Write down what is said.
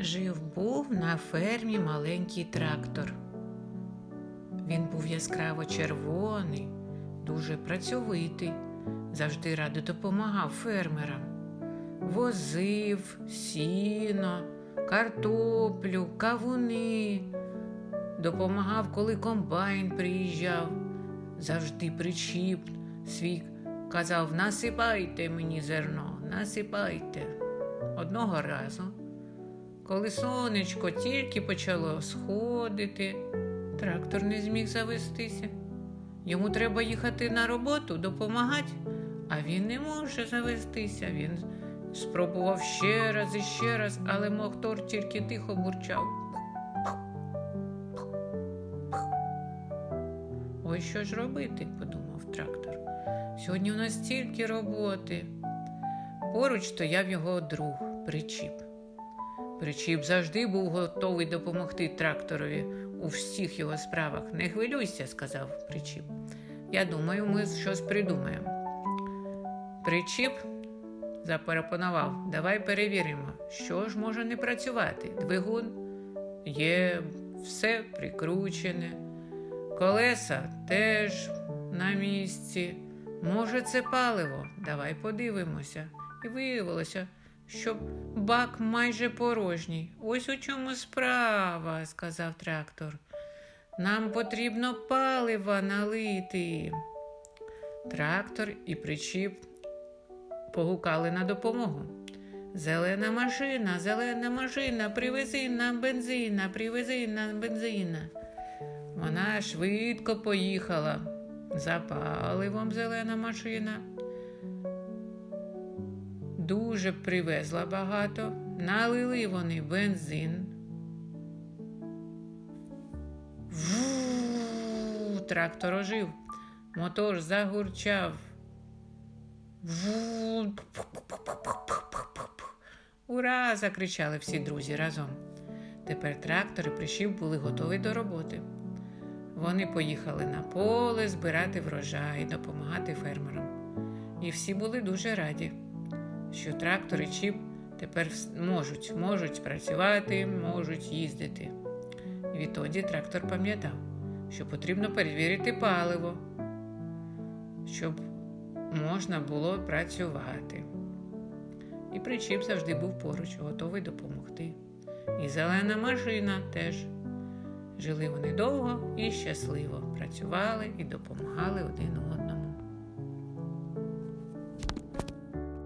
Жив був на фермі маленький трактор. Він був яскраво червоний, дуже працьовитий, завжди радо допомагав фермерам. Возив сіно, картоплю, кавуни, допомагав, коли комбайн приїжджав, завжди причіп свій казав: насипайте мені зерно, насипайте. Одного разу, коли сонечко тільки почало сходити, трактор не зміг завестися. Йому треба їхати на роботу, допомагати, а він не може завестися. Він спробував ще раз і ще раз, але мотор тільки тихо бурчав. Ой, що ж робити, подумав трактор. Сьогодні у нас стільки роботи. Поруч стояв його друг Причіп. Причіп завжди був готовий допомогти тракторові у всіх його справах. Не хвилюйся, сказав Причіп. Я думаю, ми щось придумаємо. Причіп запропонував, давай перевіримо, що ж може не працювати. Двигун є все прикручене, колеса теж на місці. Може, це паливо? Давай подивимося. І виявилося, що бак майже порожній. Ось у чому справа, сказав трактор. Нам потрібно палива налити. Трактор і причіп погукали на допомогу. Зелена машина, зелена машина, привези нам бензина, привези нам бензина. Вона швидко поїхала. За паливом зелена машина. Дуже привезла багато, налили вони бензин. Ву, трактор ожив, мотор загурчав. Ву. Ура! закричали всі друзі разом. Тепер трактор і прищів були готові до роботи. Вони поїхали на поле збирати врожай, допомагати фермерам. І всі були дуже раді, що трактор і чіп тепер можуть, можуть працювати, можуть їздити. Відтоді трактор пам'ятав, що потрібно перевірити паливо, щоб можна було працювати. І причіп завжди був поруч, готовий допомогти. І зелена машина теж. Жили вони довго і щасливо, працювали і допомагали один одному.